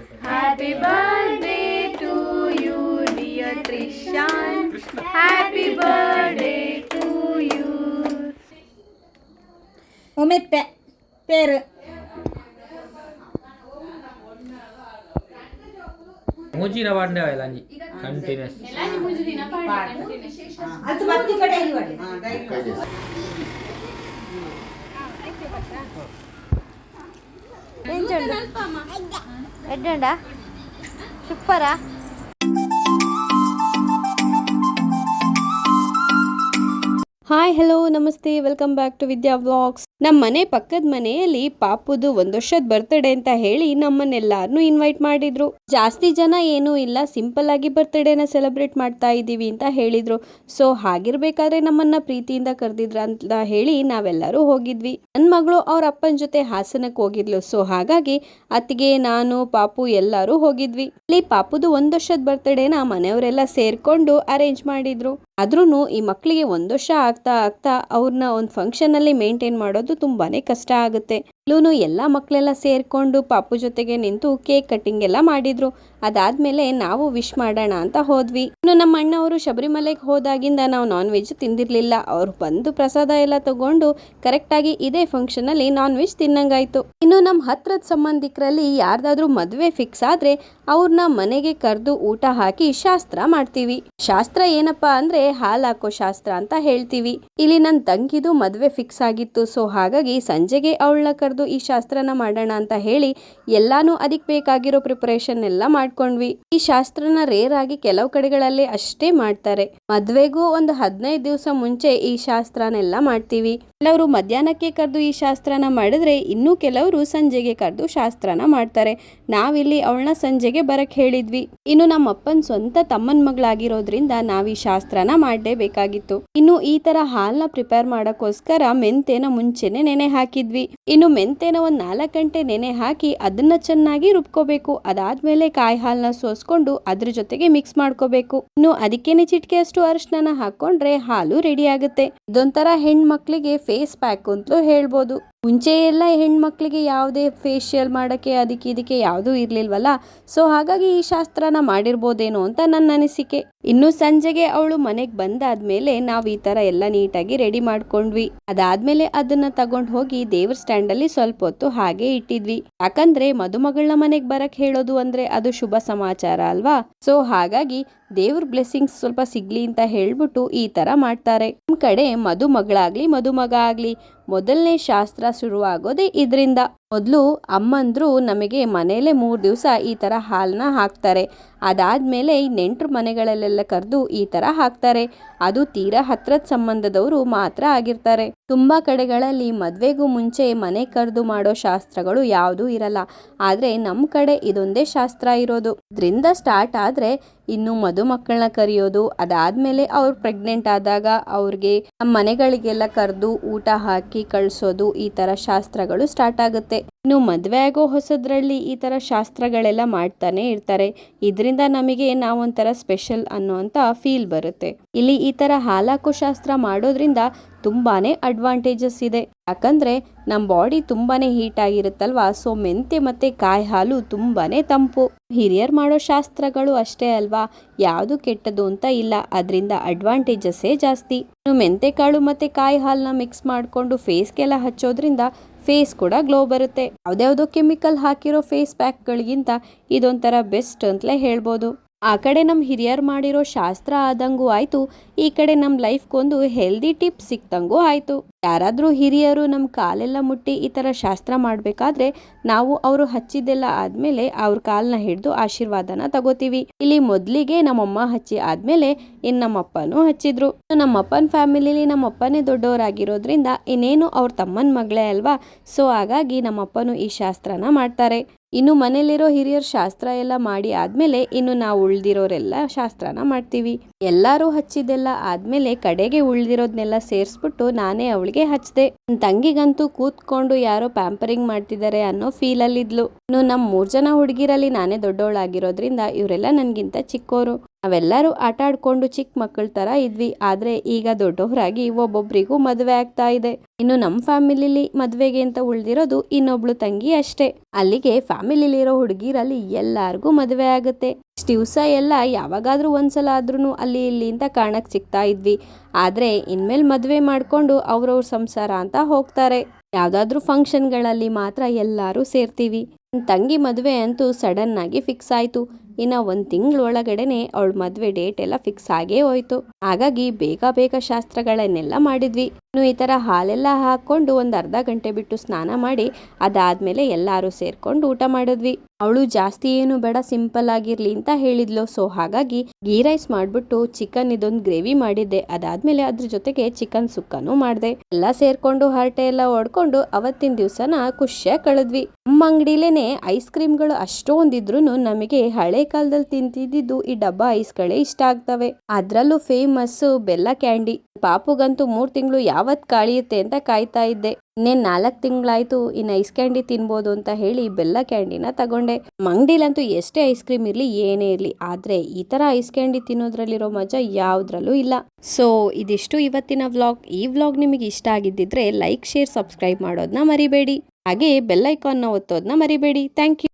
Happy birthday to you, dear Trishan. Happy birthday to you. ಒಮ್ಮೆ pay ಪೇರು ಮೂಜಿನ ಬಾಂಡೆ ಆಯ್ಲ ಅಂಜಿ ಕಂಟಿನ್ಯೂಸ್ ಅದು ಮತ್ತೆ ಕಡೆ ಇಲ್ಲಿ ಮಾಡಿ పెంచండి ఎడ్డండా సూపరా? హాయ్ హలో నమస్తే. Welcome back to Vidya blogs ನಮ್ಮ ಮನೆ ಪಕ್ಕದ ಮನೆಯಲ್ಲಿ ಪಾಪುದು ಒಂದು ವರ್ಷದ ಬರ್ತ್ಡೇ ಅಂತ ಹೇಳಿ ನಮ್ಮನ್ನೆಲ್ಲಾರನು ಇನ್ವೈಟ್ ಮಾಡಿದ್ರು. ಜಾಸ್ತಿ ಜನ ಏನೂ ಇಲ್ಲ ಸಿಂಪಲ್ ಆಗಿ ಬರ್ತ್ಡೇನ ಸೆಲೆಬ್ರೇಟ್ ಮಾಡ್ತಾ ಇದ್ದೀವಿ ಅಂತ ಹೇಳಿದ್ರು. ಸೊ ಹಾಗಿರ್ಬೇಕಾದ್ರೆ ನಮ್ಮನ್ನ ಪ್ರೀತಿಯಿಂದ ಕರೆದಿದ್ರ ಅಂತ ಹೇಳಿ ನಾವೆಲ್ಲರೂ ಹೋಗಿದ್ವಿ. ನನ್ನ ಮಗಳು ಅವ್ರ ಅಪ್ಪನ ಜೊತೆ ಹಾಸನಕ್ಕೆ ಹೋಗಿದ್ಲು. ಸೊ ಹಾಗಾಗಿ ಅತ್ತಿಗೆ, ನಾನು, ಪಾಪು ಎಲ್ಲರೂ ಹೋಗಿದ್ವಿ. ಇಲ್ಲಿ ಪಾಪುದು ಒಂದ್ ವರ್ಷದ ಬರ್ತ್ಡೇನ ಮನೆಯವರೆಲ್ಲ ಸೇರ್ಕೊಂಡು ಅರೇಂಜ್ ಮಾಡಿದ್ರು. ಆದ್ರೂ ಈ ಮಕ್ಕಳಿಗೆ ಒಂದ್ ವರ್ಷ ಆಗ್ತಾ ಆಗ್ತಾ ಅವ್ರನ್ನ ಒಂದು ಫಂಕ್ಷನ್ ಅಲ್ಲಿ ಮೇಂಟೈನ್ ಮಾಡೋದು ತುಂಬಾನೇ ಕಷ್ಟ ಆಗುತ್ತೆ. ಇಲ್ಲೂನು ಎಲ್ಲ ಮಕ್ಕಳೆಲ್ಲ ಸೇರ್ಕೊಂಡು ಪಾಪು ಜೊತೆಗೆ ನಿಂತು ಕೇಕ್ ಕಟ್ಟಿಂಗ್ ಎಲ್ಲ ಮಾಡಿದ್ರು. ಅದಾದ್ಮೇಲೆ ನಾವು ವಿಶ್ ಮಾಡೋಣ ಅಂತ ಹೋದ್ವಿ. ಇನ್ನು ನಮ್ಮ ಅಣ್ಣವರು ಶಬರಿಮಲೆಗೆ ಹೋದಾಗಿಂದ ನಾವು ನಾನ್ ವೆಜ್ ತಿಂದಿರ್ಲಿಲ್ಲ. ಅವ್ರು ಬಂದು ಪ್ರಸಾದ ಎಲ್ಲ ತಗೊಂಡು ಕರೆಕ್ಟ್ ಆಗಿ ಇದೇ ಫಂಕ್ಷನ್ ಅಲ್ಲಿ ನಾನ್ ವೆಜ್ ತಿನ್ನಂಗಾಯ್ತು. ಇನ್ನು ನಮ್ಮ ಹತ್ರದ ಸಂಬಂಧಿಕರಲ್ಲಿ ಯಾರ್ದಾದ್ರೂ ಮದುವೆ ಫಿಕ್ಸ್ ಆದ್ರೆ ಅವ್ರನ್ನ ಮನೆಗೆ ಕರೆದು ಊಟ ಹಾಕಿ ಶಾಸ್ತ್ರ ಮಾಡ್ತೀವಿ. ಶಾಸ್ತ್ರ ಏನಪ್ಪಾ ಅಂದ್ರೆ ಹಾಲ್ ಹಾಕೋ ಶಾಸ್ತ್ರ ಅಂತ ಹೇಳ್ತೀವಿ. ಇಲ್ಲಿ ನನ್ನ ತಂಗಿದು ಮದ್ವೆ ಫಿಕ್ಸ್ ಆಗಿತ್ತು. ಸೊ ಹಾಗಾಗಿ ಸಂಜೆಗೆ ಅವಳನ್ನ ಕರೆದು ಈ ಶಾಸ್ತ್ರನ ಮಾಡೋಣ ಅಂತ ಹೇಳಿ ಎಲ್ಲಾನು ಅದಕ್ಕೆ ಬೇಕಾಗಿರೋ ಪ್ರಿಪರೇಷನ್ ಎಲ್ಲ ಮಾಡ್ಕೊಂಡ್ವಿ. ಈ ಶಾಸ್ತ್ರನ ರೇರ್ ಆಗಿ ಕೆಲವು ಕಡೆಗಳಲ್ಲಿ ಅಷ್ಟೇ ಮಾಡ್ತಾರೆ. ಮದ್ವೆಗೂ ಒಂದು ಹದಿನೈದು ದಿವಸ ಮುಂಚೆ ಈ ಶಾಸ್ತ್ರನೆಲ್ಲ ಮಾಡ್ತೀವಿ. ಕೆಲವರು ಮಧ್ಯಾಹ್ನಕ್ಕೆ ಕರೆದು ಈ ಶಾಸ್ತ್ರನ ಮಾಡಿದ್ರೆ ಇನ್ನು ಕೆಲವರು ಸಂಜೆಗೆ ಕರೆದು ಶಾಸ್ತ್ರನ ಮಾಡ್ತಾರೆ. ನಾವಿಲ್ಲಿ ಅವಳನ್ನ ಸಂಜೆಗೆ ಬರಕ್ ಹೇಳಿದ್ವಿ. ಇನ್ನು ನಮ್ಮ ಅಪ್ಪನ್ ಸ್ವಂತ ತಮ್ಮನ್ ಮಗಳಾಗಿರೋದ್ರಿಂದ ನಾವ್ ಈ ಶಾಸ್ತ್ರನ ಮಾಡಲೇಬೇಕಾಗಿತ್ತು. ಇನ್ನು ಈ ತರ ಹಾಲ್ನ ಪ್ರಿಪೇರ್ ಮಾಡಕ್ಕೋಸ್ಕರ ಮೆಂತೆನ ಮುಂಚೆನೆ ನೆನೆ ಹಾಕಿದ್ವಿ. ಇನ್ನು ಮೆಂತೆನ ಒಂದು ನಾಲ್ಕು ಗಂಟೆ ನೆನೆ ಹಾಕಿ ಅದನ್ನ ಚೆನ್ನಾಗಿ ರುಬ್ಕೋಬೇಕು. ಅದಾದ್ಮೇಲೆ ಕಾಯಿ ಹಾಲನ್ನ ಸೋಸ್ಕೊಂಡು ಅದ್ರ ಜೊತೆಗೆ ಮಿಕ್ಸ್ ಮಾಡ್ಕೋಬೇಕು. ಇನ್ನು ಅದಕ್ಕೇನೆ ಚಿಟಿಕೆಯಷ್ಟು ಅರಿಶಿನ ಹಾಕೊಂಡ್ರೆ ಹಾಲು ರೆಡಿ ಆಗುತ್ತೆ. ಇದೊಂಥರ ಹೆಣ್ಮಕ್ಳಿಗೆ ಫೇಸ್ ಪ್ಯಾಕ್ ಅಂತಲೂ ಹೇಳ್ಬೋದು. ಮುಂಚೆ ಎಲ್ಲ ಹೆಣ್ಮಕ್ಳಿಗೆ ಯಾವುದೇ ಫೇಶಿಯಲ್ ಮಾಡೋಕ್ಕೆ, ಅದಕ್ಕೆ ಇದಕ್ಕೆ ಯಾವುದೂ ಇರಲಿಲ್ವಲ್ಲ? ಸೊ ಹಾಗಾಗಿ ಈ ಶಾಸ್ತ್ರನ ಮಾಡಿರ್ಬೋದೇನೋ ಅಂತ ನನ್ನ ಅನಿಸಿಕೆ. ಇನ್ನು ಸಂಜೆಗೆ ಅವಳು ಮನೆಗೆ ಬಂದಾದ್ಮೇಲೆ ನಾವು ಈ ತರ ಎಲ್ಲ ನೀಟಾಗಿ ರೆಡಿ ಮಾಡ್ಕೊಂಡ್ವಿ. ಅದಾದ್ಮೇಲೆ ಅದನ್ನ ತಗೊಂಡು ಹೋಗಿ ದೇವ್ರ ಸ್ಟ್ಯಾಂಡ್ ಅಲ್ಲಿ ಸ್ವಲ್ಪ ಹೊತ್ತು ಹಾಗೆ ಇಟ್ಟಿದ್ವಿ. ಯಾಕಂದ್ರೆ ಮದುಮಗಳನ್ನ ಮನೆಗೆ ಬರಕ್ ಹೇಳೋದು ಅಂದ್ರೆ ಅದು ಶುಭ ಸಮಾಚಾರ ಅಲ್ವಾ? ಸೊ ಹಾಗಾಗಿ ದೇವ್ರ ಬ್ಲೆಸ್ಸಿಂಗ್ಸ್ ಸ್ವಲ್ಪ ಸಿಗ್ಲಿ ಅಂತ ಹೇಳ್ಬಿಟ್ಟು ಈ ತರ ಮಾಡ್ತಾರೆ. ನಮ್ ಕಡೆ ಮದುಮಗಳಾಗ್ಲಿ ಮದುಮಗ ಆಗ್ಲಿ ಮೊದಲನೇ ಶಾಸ್ತ್ರ ಶುರುವಾಗೋದೇ ಇದರಿಂದ. ಮೊದಲು ಅಮ್ಮಂದರು ನಮಗೆ ಮನೆಯಲ್ಲೇ ಮೂರು ದಿವಸ ಈ ಥರ ಹಾಲನ್ನ ಹಾಕ್ತಾರೆ. ಅದಾದಮೇಲೆ ನೆಂಟರು ಮನೆಗಳಲ್ಲೆಲ್ಲ ಕರೆದು ಈ ಥರ ಹಾಕ್ತಾರೆ. ಅದು ತೀರಾ ಹತ್ರದ ಸಂಬಂಧದವರು ಮಾತ್ರ ಆಗಿರ್ತಾರೆ. ತುಂಬಾ ಕಡೆಗಳಲ್ಲಿ ಮದ್ವೆಗೂ ಮುಂಚೆ ಮನೆ ಕರೆದು ಮಾಡೋ ಶಾಸ್ತ್ರಗಳು ಯಾವುದೂ ಇರಲ್ಲ. ಆದ್ರೆ ನಮ್ಮ ಕಡೆ ಇದೊಂದೇ ಶಾಸ್ತ್ರ ಇರೋದು. ಇದರಿಂದ ಸ್ಟಾರ್ಟ್ ಆದ್ರೆ ಇನ್ನು ಮದುಮಕ್ಕಳನ್ನ ಕರೆಯೋದು, ಅದಾದ್ಮೇಲೆ ಅವ್ರು ಪ್ರೆಗ್ನೆಂಟ್ ಆದಾಗ ಅವ್ರಿಗೆ ನಮ್ಮ ಮನೆಗಳಿಗೆಲ್ಲ ಕರೆದು ಊಟ ಹಾಕಿ ಕಳ್ಸೋದು ಈ ತರ ಶಾಸ್ತ್ರಗಳು ಸ್ಟಾರ್ಟ್ ಆಗುತ್ತೆ. ಇನ್ನು ಮದುವೆ ಆಗೋ ಹೊಸದ್ರಲ್ಲಿ ಈ ತರ ಶಾಸ್ತ್ರಗಳೆಲ್ಲ ಮಾಡ್ತಾನೆ ಇರ್ತಾರೆ. ಇದರಿಂದ ನಮಗೆ ನಾವೊಂಥರ ಸ್ಪೆಷಲ್ ಅನ್ನುವಂತ ಫೀಲ್ ಬರುತ್ತೆ. ಇಲ್ಲಿ ಈ ತರ ಹಾಲಾಕೋ ಶಾಸ್ತ್ರ ಮಾಡೋದ್ರಿಂದ ತುಂಬಾ ಅಡ್ವಾಂಟೇಜಸ್ ಇದೆ. ಯಾಕಂದರೆ ನಮ್ಮ ಬಾಡಿ ತುಂಬಾ ಹೀಟ್ ಆಗಿರುತ್ತಲ್ವಾ? ಸೊ ಮೆಂತೆ ಮತ್ತು ಕಾಯಿ ಹಾಲು ತುಂಬಾ ತಂಪು. ಹಿರಿಯರ್ ಮಾಡೋ ಶಾಸ್ತ್ರಗಳು ಅಷ್ಟೇ ಅಲ್ವಾ? ಯಾವುದು ಕೆಟ್ಟದು ಅಂತ ಇಲ್ಲ. ಅದರಿಂದ ಅಡ್ವಾಂಟೇಜಸ್ಸೇ ಜಾಸ್ತಿ. ಇನ್ನು ಮೆಂತೆ ಕಾಳು ಮತ್ತು ಕಾಯಿ ಹಾಲನ್ನ ಮಿಕ್ಸ್ ಮಾಡಿಕೊಂಡು ಫೇಸ್ಗೆಲ್ಲ ಹಚ್ಚೋದ್ರಿಂದ ಫೇಸ್ ಕೂಡ ಗ್ಲೋ ಬರುತ್ತೆ. ಯಾವುದ್ಯಾವುದೋ ಕೆಮಿಕಲ್ ಹಾಕಿರೋ ಫೇಸ್ ಪ್ಯಾಕ್ಗಳಿಗಿಂತ ಇದೊಂಥರ ಬೆಸ್ಟ್ ಅಂತಲೇ ಹೇಳ್ಬೋದು. ಆ ಕಡೆ ನಮ್ಮ ಹಿರಿಯರು ಮಾಡಿರೋ ಶಾಸ್ತ್ರ ಆದಂಗೂ ಆಯಿತು, ಈ ಕಡೆ ನಮ್ಮ ಲೈಫ್ಗೊಂದು ಹೆಲ್ದಿ ಟಿಪ್ ಸಿಕ್ತಂಗೂ ಆಯಿತು. ಯಾರಾದರೂ ಹಿರಿಯರು ನಮ್ಮ ಕಾಲೆಲ್ಲ ಮುಟ್ಟಿ ಈ ಥರ ಶಾಸ್ತ್ರ ಮಾಡಬೇಕಾದ್ರೆ ನಾವು ಅವರು ಹಚ್ಚಿದ್ದೆಲ್ಲ ಆದಮೇಲೆ ಅವ್ರ ಕಾಲನ್ನ ಹಿಡಿದು ಆಶೀರ್ವಾದನ ತಗೋತೀವಿ. ಇಲ್ಲಿ ಮೊದಲಿಗೆ ನಮ್ಮಮ್ಮ ಹಚ್ಚಿ ಆದ್ಮೇಲೆ ಇನ್ನು ನಮ್ಮಪ್ಪನೂ ಹಚ್ಚಿದ್ರು. ನಮ್ಮಪ್ಪನ ಫ್ಯಾಮಿಲಿಲಿ ನಮ್ಮಪ್ಪನೇ ದೊಡ್ಡವರಾಗಿರೋದ್ರಿಂದ ಇನ್ನೇನು ಅವ್ರ ತಮ್ಮನ ಮಗಳೇ ಅಲ್ವಾ? ಸೊ ಹಾಗಾಗಿ ನಮ್ಮಪ್ಪನೂ ಈ ಶಾಸ್ತ್ರನ ಮಾಡ್ತಾರೆ. ಇನ್ನು ಮನೇಲಿರೋ ಹಿರಿಯರ್ ಶಾಸ್ತ್ರ ಎಲ್ಲ ಮಾಡಿ ಆದ್ಮೇಲೆ ಇನ್ನು ನಾವು ಉಳ್ದಿರೋರೆಲ್ಲ ಶಾಸ್ತ್ರನ ಮಾಡ್ತೀವಿ. ಎಲ್ಲಾರು ಹಚ್ಚಿದ್ದೆಲ್ಲ ಆದ್ಮೇಲೆ ಕಡೆಗೆ ಉಳ್ದಿರೋದ್ನೆಲ್ಲ ಸೇರಿಸ್ಬಿಟ್ಟು ನಾನೇ ಅವಳಿಗೆ ಹಚ್ಚಿದೆ ತಂಗಿಗಂತೂ ಕೂತ್ಕೊಂಡು ಯಾರೋ ಪ್ಯಾಂಪರಿಂಗ್ ಮಾಡ್ತಿದ್ದಾರೆ ಅನ್ನೋ ಫೀಲ್ ಅಲ್ಲಿದ್ಲು. ಇನ್ನು ನಮ್ ಮೂರ್ ಜನ ಹುಡುಗಿರಲ್ಲಿ ನಾನೇ ದೊಡ್ಡವಳಾಗಿರೋದ್ರಿಂದ ಇವರೆಲ್ಲ ನನ್ಗಿಂತ ಚಿಕ್ಕೋರು. ನಾವೆಲ್ಲರೂ ಆಟ ಆಡ್ಕೊಂಡು ಚಿಕ್ಕ ಮಕ್ಕಳ ತರ ಇದ್ವಿ. ಆದ್ರೆ ಈಗ ದೊಡ್ಡವರಾಗಿ ಒಬ್ಬೊಬ್ಬರಿಗೂ ಮದುವೆ ಆಗ್ತಾ ಇದೆ. ಇನ್ನು ನಮ್ಮ ಫ್ಯಾಮಿಲಿಲಿ ಮದುವೆಗೆ ಅಂತ ಉಳಿದಿರೋದು ಇನ್ನೊಬ್ಳು ತಂಗಿ ಅಷ್ಟೇ. ಅಲ್ಲಿಗೆ ಫ್ಯಾಮಿಲಿಲಿರೋ ಹುಡುಗಿರಲ್ಲಿ ಎಲ್ಲಾರ್ಗೂ ಮದುವೆ ಆಗುತ್ತೆ. ದಿವಸ ಎಲ್ಲ ಯಾವಾಗಾದ್ರೂ ಒಂದ್ಸಲ ಆದ್ರೂ ಅಲ್ಲಿ ಇಲ್ಲಿ ಅಂತ ಕಾಣಕ್ ಸಿಗ್ತಾ ಇದ್ವಿ. ಆದ್ರೆ ಇನ್ಮೇಲೆ ಮದುವೆ ಮಾಡ್ಕೊಂಡು ಅವ್ರವ್ರ ಸಂಸಾರ ಅಂತ ಹೋಗ್ತಾರೆ. ಯಾವ್ದಾದ್ರೂ ಫಂಕ್ಷನ್ಗಳಲ್ಲಿ ಮಾತ್ರ ಎಲ್ಲರೂ ಸೇರ್ತೀವಿ. ತಂಗಿ ಮದುವೆ ಅಂತೂ ಸಡನ್ ಆಗಿ ಫಿಕ್ಸ್ ಆಯ್ತು. ಇನ್ನ ಒಂದು ತಿಂಗಳ ಒಳಗಡೆನೆ ಅವಳ ಮದುವೆ ಡೇಟ್ ಎಲ್ಲ ಫಿಕ್ಸ್ ಆಗೇ ಹೋಯ್ತು. ಹಾಗಾಗಿ ಬೇಗ ಬೇಗ ಶಾಸ್ತ್ರಗಳನ್ನೆಲ್ಲ ಮಾಡಿದ್ವಿ. ಇನ್ನು ಈ ಥರ ಹಾಲೆಲ್ಲ ಹಾಕೊಂಡು ಒಂದು ಅರ್ಧ ಗಂಟೆ ಬಿಟ್ಟು ಸ್ನಾನ ಮಾಡಿ ಅದಾದಮೇಲೆ ಎಲ್ಲರೂ ಸೇರ್ಕೊಂಡು ಊಟ ಮಾಡಿದ್ವಿ. ಅವಳು ಜಾಸ್ತಿ ಏನು ಬೇಡ, ಸಿಂಪಲ್ ಆಗಿರಲಿ ಅಂತ ಹೇಳಿದ್ಲು. ಸೊ ಹಾಗಾಗಿ ಗೀ ರೈಸ್ ಮಾಡ್ಬಿಟ್ಟು ಚಿಕನ್ ಇದೊಂದು ಗ್ರೇವಿ ಮಾಡಿದ್ದೆ. ಅದಾದಮೇಲೆ ಅದ್ರ ಜೊತೆಗೆ ಚಿಕನ್ ಸುಕ್ಕನೂ ಮಾಡಿದೆ. ಎಲ್ಲ ಸೇರ್ಕೊಂಡು ಹರಟೆ ಎಲ್ಲ ಹೊಡ್ಕೊಂಡು ಅವತ್ತಿನ ದಿವಸನ ಖುಷಿಯಾಗಿ ಕಳೆದ್ವಿ. ನಮ್ಮ ಅಂಗಡಿಲೇನೆ ಐಸ್ ಕ್ರೀಮ್ಗಳು ಅಷ್ಟೊಂದಿದ್ರು ನಮಗೆ ಹಳೆ ಕಾಲದಲ್ಲಿ ತಿಂತಿದ್ದು ಈ ಡಬ್ಬ ಐಸ್ಗಳೇ ಇಷ್ಟ ಆಗ್ತವೆ. ಅದ್ರಲ್ಲೂ ಫೇಮಸ್ ಬೆಲ್ಲ ಕ್ಯಾಂಡಿ ಪಾಪುಗಂತೂ ಮೂರ್ ತಿಂಗಳು ಯಾವತ್ ಕಾಳಿಯುತ್ತೆ ಅಂತ ಕಾಯ್ತಾ ಇದ್ದೆ. ಇನ್ನೇನ್ ನಾಲ್ಕ್ ತಿಂಗಳಾಯ್ತು, ಇನ್ ಐಸ್ ಕ್ಯಾಂಡಿ ತಿನ್ಬೋದು ಅಂತ ಹೇಳಿ ಬೆಲ್ಲ ಕ್ಯಾಂಡಿನ ತಗೊಂಡೆ. ಅಂಗಡಿಲಂತೂ ಎಷ್ಟೇ ಐಸ್ ಕ್ರೀಮ್ ಇರ್ಲಿ, ಏನೇ ಇರ್ಲಿ, ಆದ್ರೆ ಈ ತರ ಐಸ್ ಕ್ಯಾಂಡಿ ತಿನ್ನೋದ್ರಲ್ಲಿರೋ ಮಜಾ ಯಾವ್ದ್ರಲ್ಲೂ ಇಲ್ಲ. ಸೊ ಇದಿಷ್ಟು ಇವತ್ತಿನ ವ್ಲಾಗ್ ಈ ವ್ಲಾಗ್ ನಿಮಗೆ ಇಷ್ಟ ಆಗಿದ್ದಿದ್ರೆ ಲೈಕ್ ಶೇರ್ ಸಬ್ಸ್ಕ್ರೈಬ್ ಮಾಡೋದನ್ನ ಮರಿಬೇಡಿ. ಹಾಗೆ ಬೆಲ್ನ ಒತ್ತೋದನ್ನ ಮರಿಬೇಡಿ. Thank you